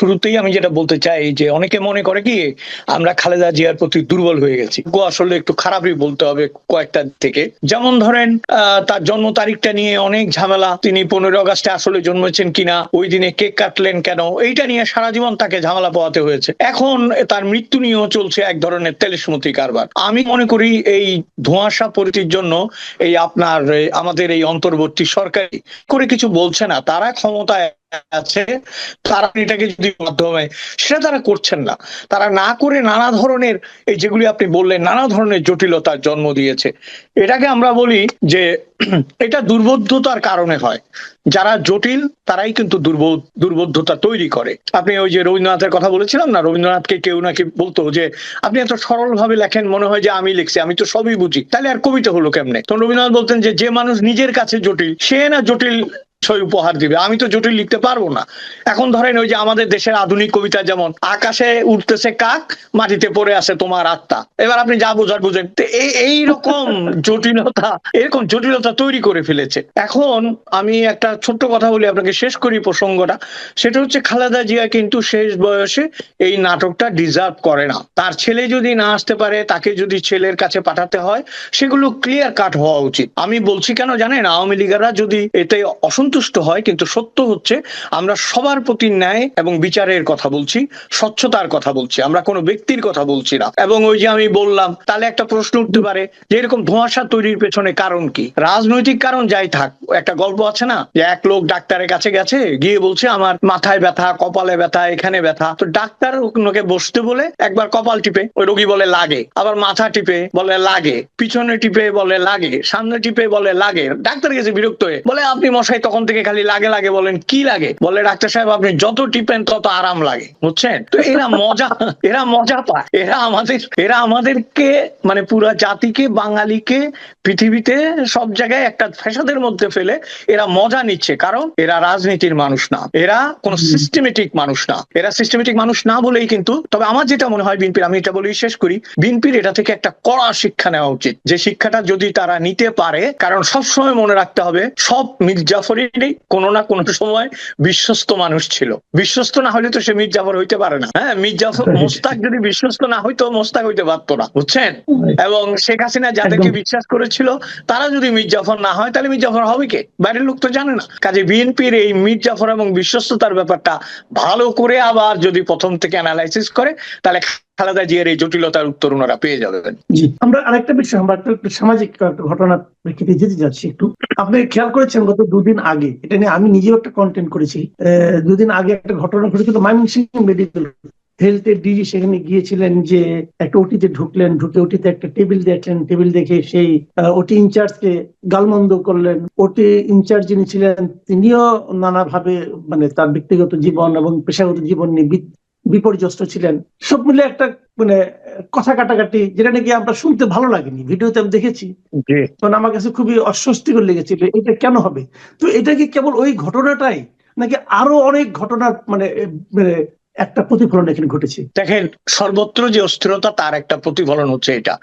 শুরুতেই আমি যেটা বলতে চাই যে অনেকে মনে করে কি, আমরা খালেদা জিয়ার প্রতি দুর্বল হয়ে গেছি। আসলে একটু খারাপই বলতে হবে কয়েকটা থেকে। যেমন ধরেন তার জন্ম তারিখটা নিয়ে অনেক ঝামেলা। তিনি পনেরো আগস্টে আসলে জন্মেছেন কিনা, ওই দিনে কেক কাটলেন কেন, এইটা নিয়ে সারা জীবন তাকে ঝামেলা পোহাতে হয়েছে। এখন তার মৃত্যু নিয়েও চলছে এক ধরনের তেলেসমতি কারবার। আমি মনে করি এই ধোঁয়াশা পরিচির জন্য এই আপনার আমাদের এই অন্তর্বর্তী সরকারি করে কিছু বলছে না। তারা ক্ষমতায় আছে, তারা এটাকে যদি মাধ্যমে, সেটা তারা করছেন না। তারা না করে নানা ধরনের এই যেগুলি আপনি বললেন, নানা ধরনের জটিলতার জন্ম দিয়েছে। এটাকে আমরা বলি যে, এটা দুর্বোধ্যতার কারণে হয়। যারা জটিল, তারাই কিন্তু দুর্বোধ্যতা তৈরি করে। আপনি ওই যে রবীন্দ্রনাথের কথা বলেছিলাম না? রবীন্দ্রনাথকে কেউ নাকি বলতো যে, আপনি এত সরল ভাবে লেখেন, মনে হয় যে আমি লিখছি, আমি তো সবই বুঝি। তাহলে আর কবিতা হলো কেমনে? তখন রবীন্দ্রনাথ বলতেন যে যে মানুষ নিজের কাছে জটিল, সে না জটিল ছয় উপহার দিবে। আমি তো জটিল লিখতে পারব না। এখন ধরেন ওই যে আমাদের দেশের আধুনিক কবিতা যেমন আকাশে উঠতেছে কাক মাটিতে পড়ে আছে তোমার আত্মা। এবার আপনি যা বোঝার বুঝেন। এই রকম জটিলতা এরকম জটিলতা তৈরি করে ফেলেছে। এখন আমি একটা ছোট্ট কথা বলি আপনাকে শেষ করি প্রসঙ্গটা। সেটা হচ্ছে খালেদা জিয়া কিন্তু শেষ বয়সে এই নাটকটা ডিজার্ভ করে না। তার ছেলে যদি না আসতে পারে তাকে যদি ছেলের কাছে পাঠাতে হয় সেগুলো ক্লিয়ার কাট হওয়া উচিত। আমি বলছি কেন জানেন আওয়ামী লীগাররা যদি এতে অসন্তুষ্ট হয়, কিন্তু সত্য হচ্ছে আমরা সবার প্রতি ন্যায় এবং বিচারের কথা বলছি, স্বচ্ছতার কথা বলছি, আমরা কোনো ব্যক্তির কথা বলছি না। এবং ওই যে আমি বললাম, তাহলে একটা প্রশ্ন উঠতে পারে যে এরকম ধোঁয়াশা তৈরির পেছনে কারণ কি? রাজনৈতিক কারণ যাই থাক, একটা গল্প আছে না, যে এক লোক ডাক্তারের কাছে গেছে, গিয়ে বলছে, আমার মাথায় ব্যথা, কপালে ব্যথা, এখানে ব্যথা। তো ডাক্তার ওকে বসতে বলে একবার কপাল টিপে, ওই রোগী বলে লাগে, আবার মাথা টিপে বলে লাগে, পিছনে টিপে বলে লাগে, সামনে টিপে বলে লাগে। ডাক্তার গেছে বিরক্ত হয়ে বলে, আপনি মশাই তখন থেকে খালি লাগে লাগে বলেন কি লাগে? বলে ডাক্তার সাহেব আপনি যত টিপেন তত আরাম লাগে বুঝছেন? তো এরা মজা এরা মজা পায়। এরা আমাদের এরা আমাদেরকে মানে পুরা জাতিকে বাঙালিকে পৃথিবীতে সব জায়গায় একটা ফ্যাসাদের মধ্যে ফেলে এরা মজা নিচ্ছে। কারণ এরা রাজনীতির মানুষ না এরা কোন সিস্টেমেটিক মানুষ না। এরা সিস্টেমেটিক মানুষ না বলেই কিন্তু তবে আমার যেটা মনে হয় বিএনপির আমি এটা বলেই শেষ করি বিনপির এটা থেকে একটা কড়া শিক্ষা নেওয়া উচিত। যে শিক্ষাটা যদি তারা নিতে পারে কারণ সবসময় মনে রাখতে হবে সব মির্জাফরেরই কোনো না কোনো সময় বিশ্বস্ত মানুষ ছিল। বিশ্বস্ত না হলে তো সে মির্জাফর হইতে পারে না। হ্যাঁ মির্জাফর মোস্তাক যদি বিশ্বস্ত না হইতো মোস্তাক হইতে পারতো না বুঝছেন? এবং শেখ হাসিনা যাদেরকে বিশ্বাস করেছিল তারা যদি মির্জাফর না হয় তাহলে মির্জাফর হবে কে? বাইরের লোক তো জানে না। কাজে বিএনপির এই মির্জাফর এবং বিশ্বস্ততার ব্যাপারটা ভালো করে আবার যদি প্রথম থেকে অ্যানালাইসিস করে তাহলে খালেদা জিয়ার এই জটিলতার উত্তর ওনারা পেয়ে যাবেন। আমরা আরেকটা বিষয়, আমরা একটা সামাজিক ঘটনার প্রেক্ষিতে যেতে যাচ্ছি একটু। আপনি খেয়াল করেছেন গত দুদিন আগে, এটা নিয়ে আমি নিজেও একটা কন্টেন্ট করেছি দুদিন আগে একটা ঘটনা ঘটেছিল ময়মনসিংহ মেডিকেল হেলথের ডিজি সেখানে গিয়েছিলেন যে একটা ওটিতে ঢুকলেন, ঢুকে ওটিতে একটা টেবিল দেখলেন টেবিল দেখে সেই ওটি ইনচার্জ ইনচার্জকে গালমন্দ করলেন। ওটি ইনচার্জ যিনি ছিলেন, তিনিও নানাভাবে মানে তার ব্যক্তিগত জীবন এবং পেশাগত জীবন নিয়ে বিপর্যস্ত ছিলেন। সব মিলে একটা মানে কথা কাটাকাটি যেটা নাকি আমরা শুনতে ভালো লাগেনি। ভিডিওতে আমি দেখেছি। তখন আমার কাছে খুবই অস্বস্তিকর লেগেছিল এটা কেন হবে? তো এটা কি কেবল ওই ঘটনাটাই? নাকি আরও অনেক ঘটনার মানে মানে একটা প্রতিফলন এখানে ঘটেছে? দেখেন সর্বত্র যে অস্থিরতা তার একটা প্রতিফলন হচ্ছে এটা।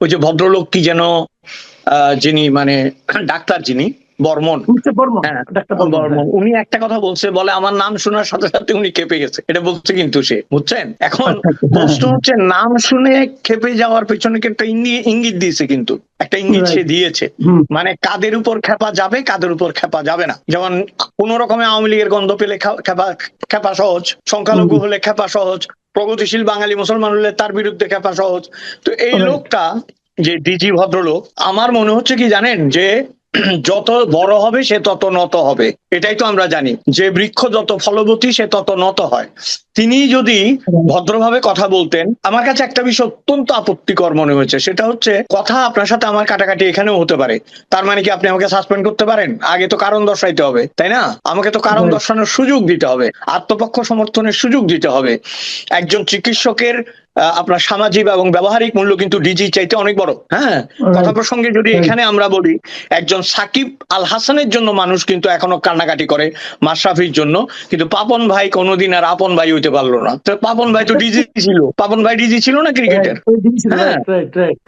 ওই যে ভদ্রলোক কি যেন আহ, যিনি মানে ডাক্তার যিনি বর্মন। বর্মন হ্যাঁ, বর্মন। বর্মন উনি একটা কথা বলছে বলে আমার নাম শোনার সাথে সাথে উনি কেঁপে গেছে। এটা বলছে কিন্তু সে বুঝছেন? এখন আচ্ছা, আচ্ছা, হ্যাঁ, প্রশ্ন হচ্ছে নাম শুনে খেপে যাওয়ার পেছনে একটা ইঙ্গি- ইঙ্গিত দিয়েছে কিন্তু? একটা ইঙ্গিত সে দিয়েছে। মানে কাদের উপর খেপা যাবে কাদের উপর খেপা যাবে না। যেমন কোন রকমে আওয়ামী লীগের গন্ধ পেলে খেপা খেপা সহজ সংখ্যালঘু হলে খেপা সহজ প্রগতিশীল বাঙালি মুসলমান হলে তার বিরুদ্ধে খেপা সহজ। তো এই লোকটা যে ডিজি ভদ্রলোক আমার মনে হচ্ছে কি জানেন যে যত বড় হবে সে তত নত হবে। এটাই তো আমরা জানি। যে বৃক্ষ যত ফলবতী সে তত নত হয়। তিনি যদি ভদ্রভাবে কথা বলতেন আমার কাছে একটা বিষয় অত্যন্ত আপত্তিকর মনে হয়েছে। সেটা হচ্ছে কথা আপনার সাথে আমার কাটাকাটি এখানেও হতে পারে। তার মানে কি আপনি আমাকে সাসপেন্ড করতে পারেন? আগে তো কারণ দর্শাইতে হবে তাই না? আমাকে তো কারণ দর্শানোর সুযোগ দিতে হবে। আত্মপক্ষ সমর্থনের সুযোগ দিতে হবে। একজন চিকিৎসকের আপনার সামাজিক এবং ব্যবহারিক মূল্য কিন্তু ডিজি চাইতে অনেক বড় হ্যাঁ? কথা প্রসঙ্গে যদি এখানে আমরা বলি একজন সাকিব আল হাসানের জন্য মানুষ কিন্তু এখনও কান্নাকাটি করে মাশরাফির জন্য কিন্তু পাপন ভাই কোনোদিন আর আপন ভাই হইতে পারল না। তো পাপন ভাই তো ডিজি ছিল। পাপন ভাই ডিজি ছিল না ক্রিকেটের? হ্যাঁ।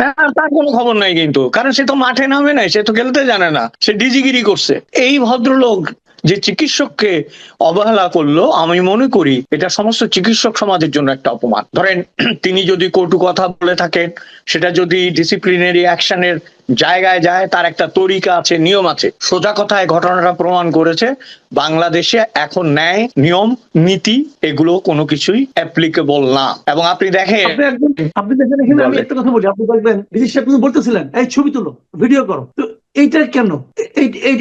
হ্যাঁ তার কোনো খবর নাই কিন্তু কারণ সে তো মাঠে নামে নাই সে তো খেলতে জানে না সে ডিজিগিরি করছে। এই ভদ্রলোক যে চিকিৎসককে অবহেলা করল আমি মনে করি এটা সমস্ত চিকিৎসক সমাজের জন্য একটা অপমান। ধরেন তিনি যদি কটু কথা বলে থাকেন সেটা যদি ডিসিপ্লিনারি অ্যাকশনের জায়গায় যায় তার একটা তরিকা আছে নিয়ম আছে। সোজা কথায় ঘটনাটা প্রমাণ করেছে বাংলাদেশে এখন ন্যায় নিয়ম নীতি এগুলো কোনো কিছুই অ্যাপ্লিকেবল না। এবং আপনি দেখেন আপনি দেখেন এখানে আমি একটা কথা বলি। আপনি দেখবেন বলতেছিলেন এই ছবি তুলো ভিডিও করো। তো এইটা কেন?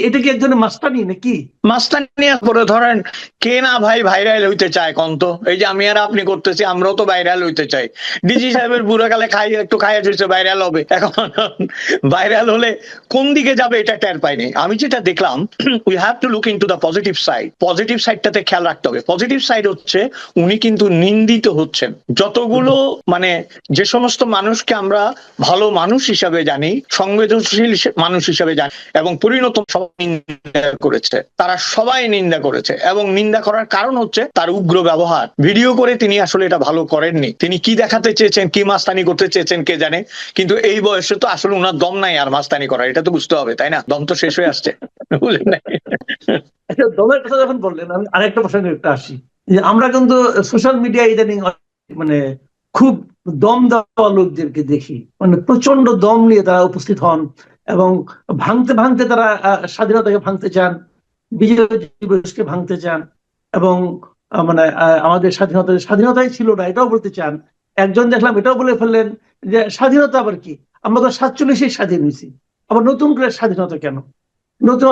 এটা কি একজনের মাস্টানি নাকি? মাস্তানি করে ধরেন, কে না ভাই ভাইরাল হইতে চায় কন্ত এই যে আমি আর আপনি করতেছি, আমরাও তো ভাইরাল হইতে চাই। ডিজি সাহেবের বুড়ো কালে খাই, একটু খাইয়া চলছে ভাইরাল হবে। এখন ভাইরাল হলে কোন দিকে যাবে এটা টের পাইনি আমি যেটা দেখলাম we have to look into the positive side positive সাইডটাতে খেয়াল রাখতে হবে। পজিটিভ সাইড হচ্ছে, উনি কিন্তু নিন্দিত হচ্ছেন। যতগুলো মানে যে সমস্ত মানুষকে আমরা ভালো মানুষ হিসাবে জানি, সংবেদনশীল মানুষ হিসাবে জানি। এবং পরিণত নিন্দা করেছে। তারা সবাই নিন্দা করেছে। এবং নিন্দা করার কারণ হচ্ছে তার উগ্র ব্যবহার। ভিডিও করে তিনি আসলে এটা ভালো করেননি। তিনি কি দেখাতে চেয়েছেন, কি মাস্তানি করতে চেয়েছেন কে জানে। কিন্তু এই বয়সে তো আসলে উনার দম নাই আর মাস্তানি করার। এটা তো বুঝতে হবে, তাই না? দম তো শেষ হয়ে আসছে। বুঝলেন আচ্ছা কথা যখন বললেন, আমি আরেকটা প্রসঙ্গে একটা আসি। যে আমরা কিন্তু সোশ্যাল মিডিয়া ইদানিং মানে খুব দম দেওয়া লোকদেরকে দেখি। মানে প্রচণ্ড দম নিয়ে তারা উপস্থিত হন। এবং ভাঙতে ভাঙতে তারা স্বাধীনতাকে ভাঙতে চান, বিজয় দিবসকে ভাঙতে চান এবং মানে আমাদের স্বাধীনতা, স্বাধীনতাই ছিল না, এটাও বলতে চান। একজন দেখলাম এটাও বলে ফেললেন যে, স্বাধীনতা আবার কি? আমরা তো সাতচল্লিশে স্বাধীন হয়েছি। আবার নতুন করে স্বাধীনতা কেন? নতুন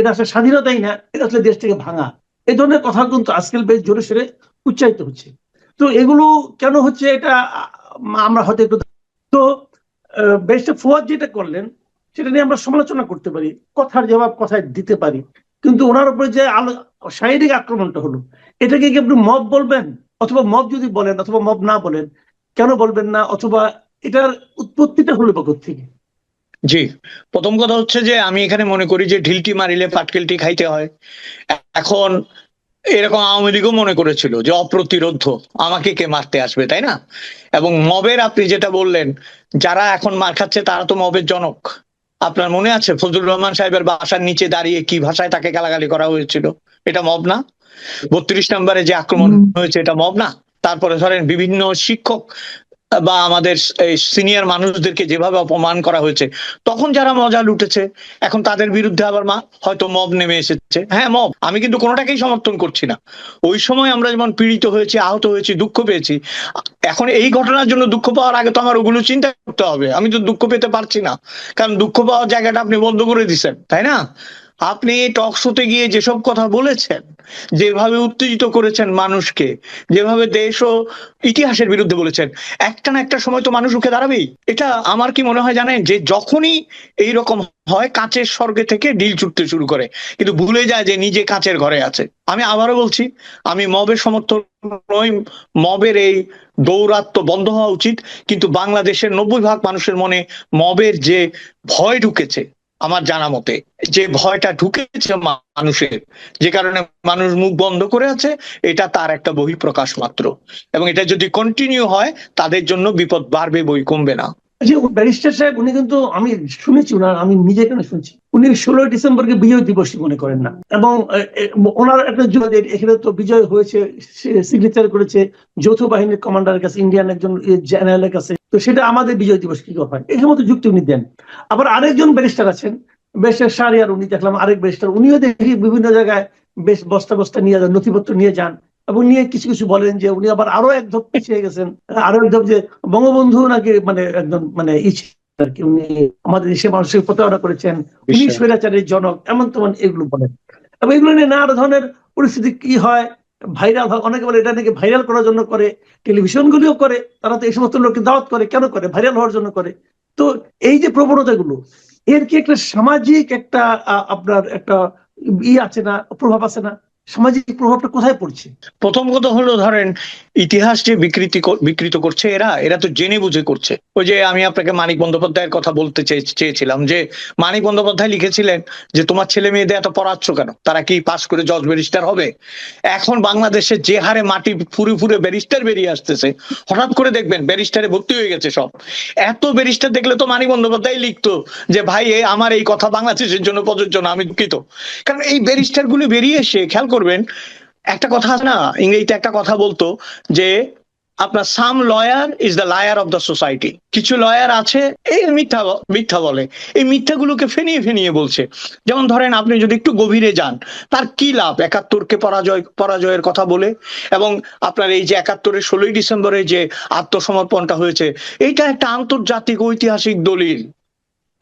এটা আসলে স্বাধীনতাই না, এটা আসলে দেশ থেকে ভাঙা। এই ধরনের কথা কিন্তু আজকাল বেশ জোরে সোরে উচ্চারিত হচ্ছে। তো এগুলো কেন হচ্ছে এটা আমরা হয়তো একটু তো বেশটা ফুয়াদ যেটা করলেন সেটা নিয়ে আমরা সমালোচনা করতে পারি, কথার জবাব কথায় দিতে পারি। কিন্তু ওনার উপরে যে আলো, শারীরিক আক্রমণটা হলো, এটাকে কি আপনি মব বলবেন? অথবা মব যদি বলেন, অথবা মব না বলেন, কেন বলবেন না? অথবা এটার উৎপত্তিটা হলো বা থেকে জি। প্রথম কথা হচ্ছে যে, আমি এখানে মনে করি যে, ঢিলটি মারিলে পাটকেলটি খাইতে হয়। এখন এরকম আওয়ামী লীগও মনে করেছিল যে, অপ্রতিরোধ, আমাকে কে মারতে আসবে, তাই না? এবং মবের আপনি যেটা বললেন, যারা এখন মার খাচ্ছে, তারা তো মবের জনক। আপনার মনে আছে ফজলুর রহমান সাহেবের বাসার নিচে দাঁড়িয়ে কি ভাষায় তাকে গালাগালি করা হয়েছিল? এটা মব না? বত্রিশ নম্বরে যে আক্রমণ হয়েছে এটা মব না? তারপরে ধরেন বিভিন্ন শিক্ষক বা আমাদের এই সিনিয়র মানুষদেরকে যেভাবে অপমান করা হয়েছে, তখন যারা মজা লুটেছে, এখন তাদের বিরুদ্ধে আবার মা, হয়তো মব নেমে এসেছে। হ্যাঁ মব, আমি কিন্তু কোনোটাকেই সমর্থন করছি না। ওই সময় আমরা যেমন পীড়িত হয়েছি, আহত হয়েছি, দুঃখ পেয়েছি, এখন এই ঘটনার জন্য দুঃখ পাওয়ার আগে তো আমার ওগুলো চিন্তা করতে হবে। আমি তো দুঃখ পেতে পারছি না। কারণ দুঃখ পাওয়ার জায়গাটা আপনি বন্ধ করে দিচ্ছেন তাই না? আপনি টক শোতে গিয়ে যেসব কথা বলেছেন, যেভাবে উত্তেজিত করেছেন মানুষকে, যেভাবে দেশ ও ইতিহাসের বিরুদ্ধে বলেছেন, একটা না একটা সময় তো মানুষ রুখে দাঁড়াবেই। এটা আমার কি মনে হয় জানেন? যে যখনই এই রকম হয়, কাঁচের স্বর্গে থেকে ডিল ছুটতে শুরু করে। কিন্তু ভুলে যায় যে নিজে কাঁচের ঘরে আছে। আমি আবারও বলছি, আমি মবের সমর্থন মবের এই দৌরাত্ম বন্ধ হওয়া উচিত। কিন্তু বাংলাদেশের নব্বই ভাগ মানুষের মনে মবের যে ভয় ঢুকেছে আমার জানা মতে, যে ভয়টা ঢুকেছে মানুষের, যে কারণে মানুষ মুখ বন্ধ করে আছে, এটা তার একটা বহিঃপ্রকাশ মাত্র। এবং এটা যদি কন্টিনিউ হয়, তাদের জন্য বিপদ বাড়বে, বই কমবে না। যে ব্যারিস্টার সাহেব, উনি কিন্তু আমি শুনেছি ওনার, আমি নিজে কেন শুনছি? উনি ষোলোই ডিসেম্বরকে বিজয় দিবস মনে করেন না। এবং ওনার একটা এখানে তো বিজয় হয়েছে সিগনেচার করেছে যৌথ বাহিনীর কমান্ডারের কাছে ইন্ডিয়ান একজন জেনারেলের কাছে। সেটা আমাদের বিজয় দিবস কি হয় এই সমস্ত যুক্তি উনি দেন। আবার আরেকজন ব্যারিস্টার আছেন ব্যারিস্টার সারিয়ার উনি দেখলাম আরেক ব্যারিস্টার উনিও দেখি বিভিন্ন জায়গায় বেশ বস্তা বস্তা নিয়ে যান নথিপত্র নিয়ে যান এবং নিয়ে কিছু কিছু বলেন যে উনি আবার আরও এক ধাপ পিছিয়ে গেছেন আরও এক ধাপ যে বঙ্গবন্ধু নাকি মানে একদম মানে আর কি উনি আমাদের দেশের মানুষের প্রতারণা করেছেন উনি। স্বৈরাচারের জনক এমন তেমন এগুলো বলেন। এবং এগুলো নিয়ে নানা ধরনের পরিস্থিতি কি হয় ভাইরাল হয়, অনেকে বলে এটা নাকি ভাইরাল করার জন্য করে টেলিভিশন গুলিও করে, তারা তো এই সমস্ত লোককে দাওয়াত করে, কেন করে? ভাইরাল হওয়ার জন্য করে। তো এই যে প্রবণতা গুলো এর কি একটা সামাজিক একটা আপনার একটা ই আছে না, প্রভাব আছে না? সামাজিক প্রভাবটা কোথায় পড়ছে? প্রথম কথা হলো ধরেন, ইতিহাস যে বিকৃতি বিকৃত করছে এরা এরা তো জেনে বুঝে করছে। ওই যে আমি আপনাকে মানিক বন্দ্যোপাধ্যায়ের কথা বলতে চেয়েছিলাম যে, মানিক বন্দ্যোপাধ্যায় লিখেছিলেন যে, তোমার ছেলে মেয়েদের এত পড়াচ্ছ কেন? তারা কি পাশ করে জজ ব্যারিস্টার হবে? এখন বাংলাদেশে যে হারে মাটি ফুরে ফুরে ব্যারিস্টার বেরিয়ে আসতেছে, হঠাৎ করে দেখবেন ব্যারিস্টারে ভর্তি হয়ে গেছে সব। এত ব্যারিস্টার দেখলে তো মানিক বন্দ্যোপাধ্যায় লিখতো যে, ভাই আমার এই কথা বাংলাদেশের জন্য প্রযোজ্য না, আমি দুঃখিত। কারণ এই ব্যারিস্টারগুলো বেরিয়ে এসে, খেয়াল করবেন, একটা কথা আছে না, ইংরেজিতে একটা কথা বলতো যে, আপনার some lawyer is the liar of the society কিছু লয়ার আছে, এই মিথ্যা মিথ্যা বলে। এই মিথ্যাগুলোকে ফেনিয়ে ফেনিয়ে বলছে। যেমন ধরেন আপনি যদি একটু গভীরে যান, তার কি লাভ? একাত্তরকে পরাজয়, পরাজয়ের কথা বলে এবং আপনার এই যে একাত্তরের ষোলোই ডিসেম্বরে যে আত্মসমর্পণটা হয়েছে, এইটা একটা আন্তর্জাতিক ঐতিহাসিক দলিল।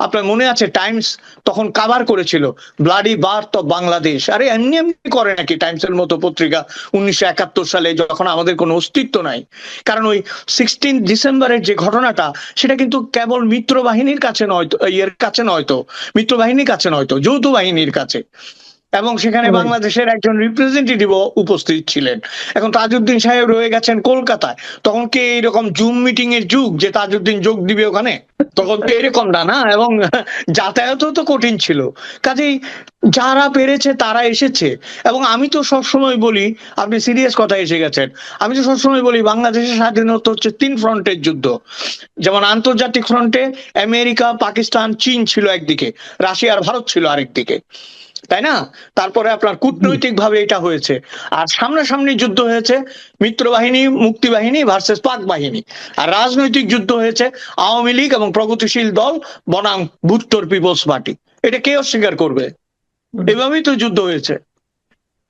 আপনার মনে আছে টাইমস তখন কাভার করেছিল? Bloody birth of Bangladesh. আরে এমনি এমনি করে নাকি টাইমস এর মতো পত্রিকা উনিশশো একাত্তর সালে যখন আমাদের কোনো অস্তিত্ব নাই। কারণ ওই সিক্সটিন ডিসেম্বরের যে ঘটনাটা, সেটা কিন্তু কেবল মিত্র বাহিনীর কাছে নয়তো ইয়ের কাছে নয়তো মিত্র বাহিনীর কাছে নয়তো যৌথ বাহিনীর কাছে। এবং সেখানে বাংলাদেশের একজন রিপ্রেজেন্টেটিভ উপস্থিত ছিলেন। এখন তাজউদ্দিন সাহেব রয়ে গেছেন কলকাতায়। তখন কি এইরকম জুম মিটিং এর যুগ যে তাজউদ্দিন যোগ দিবে ওখানে? তখন তো এরকম না না? এবং যাতায়াতও তো কঠিন ছিল। কাজেই যারা পেরেছে তারা এসেছে। এবং আমি তো সবসময় বলি আপনি সিরিয়াস কথা এসে গেছেন। আমি তো সবসময় বলি বাংলাদেশের স্বাধীনতা হচ্ছে তিন ফ্রন্টের যুদ্ধ। যেমন আন্তর্জাতিক ফ্রন্টে আমেরিকা পাকিস্তান চীন ছিল একদিকে। রাশিয়া আর ভারত ছিল আরেকদিকে। তাই না? তারপরে আপনার কূটনৈতিক ভাবে এটা হয়েছে। আর সামনাসামনি যুদ্ধ হয়েছে মিত্র বাহিনী মুক্তি বাহিনী ভার্সেস পাক বাহিনী আর রাজনৈতিক যুদ্ধ হয়েছে আওয়ামী লীগ এবং প্রগতিশীল দল বনাম ভুট্টোর পিপলস পার্টি। এটা কে অস্বীকার করবে? এভাবেই তো যুদ্ধ হয়েছে।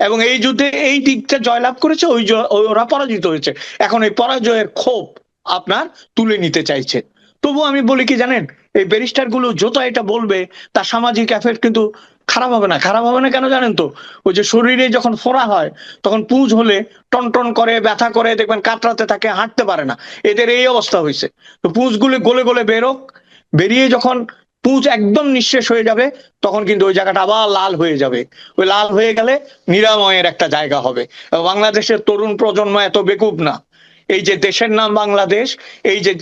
এবং এই যুদ্ধে এই দিকটা জয়লাভ করেছে ওই ওরা পরাজিত হয়েছে। এখন এই পরাজয়ের ক্ষোভ আপনার তুলে নিতে চাইছে। তবু আমি বলি কি জানেন এই ব্যারিস্টারগুলো যত এটা বলবে তার সামাজিক এফেক্ট কিন্তু খারাপ হবে না, খারাপ হবে না কেন জানেন তো? ওই যে শরীরে যখন ফোড়া হয়, তখন পুঁজ হলে টনটন করে, ব্যথা করে, দেখবেন কাতরাতে থাকে, হাঁটতে পারে না। এদের এই অবস্থা হয়েছে। তো পুঁজগুলো গলে গলে বেরোক, বেরিয়ে যখন পুঁজ একদম নিঃশেষ হয়ে যাবে, তখন কিন্তু ওই জায়গাটা আবার লাল হয়ে যাবে। ওই লাল হয়ে গেলে নিরাময়ের একটা জায়গা হবে। বাংলাদেশের তরুণ প্রজন্ম এত বেকুব না। এই যে দেশের নাম বাংলাদেশ, এই যে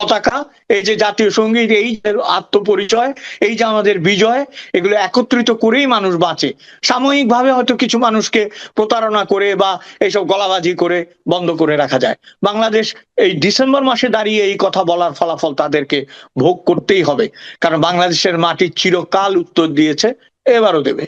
পতাকা, এই যে জাতীয় সংগীত, এই যে আত্মপরিচয়, এই যে আমাদের বিজয়, এগুলো একত্রিত করেই মানুষ বাঁচে। সাময়িক ভাবে হয়তো কিছু মানুষকে প্রতারণা করে বা এইসব গলাবাজি করে বন্ধ করে রাখা যায়। বাংলাদেশ এই ডিসেম্বর মাসে দাঁড়িয়ে এই কথা বলার ফলাফল তাদেরকে ভোগ করতেই হবে। কারণ বাংলাদেশের মাটি চিরকাল উত্তর দিয়েছে, এবারও দেবে।